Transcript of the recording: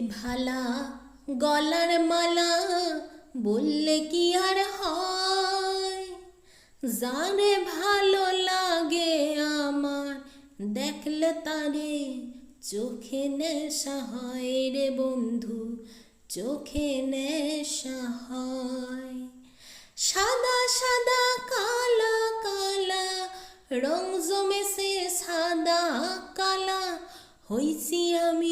ভালা, গলার মালা বললে কি আর হয়? জানে ভালো লাগে আমার, দেখলে তারে চোখে নেশা হয় রে বন্ধু, চোখে নেশা হয়। সাদা সাদা, কালা কালা, রং জমেছে সাদা, কালা, হইছি আমি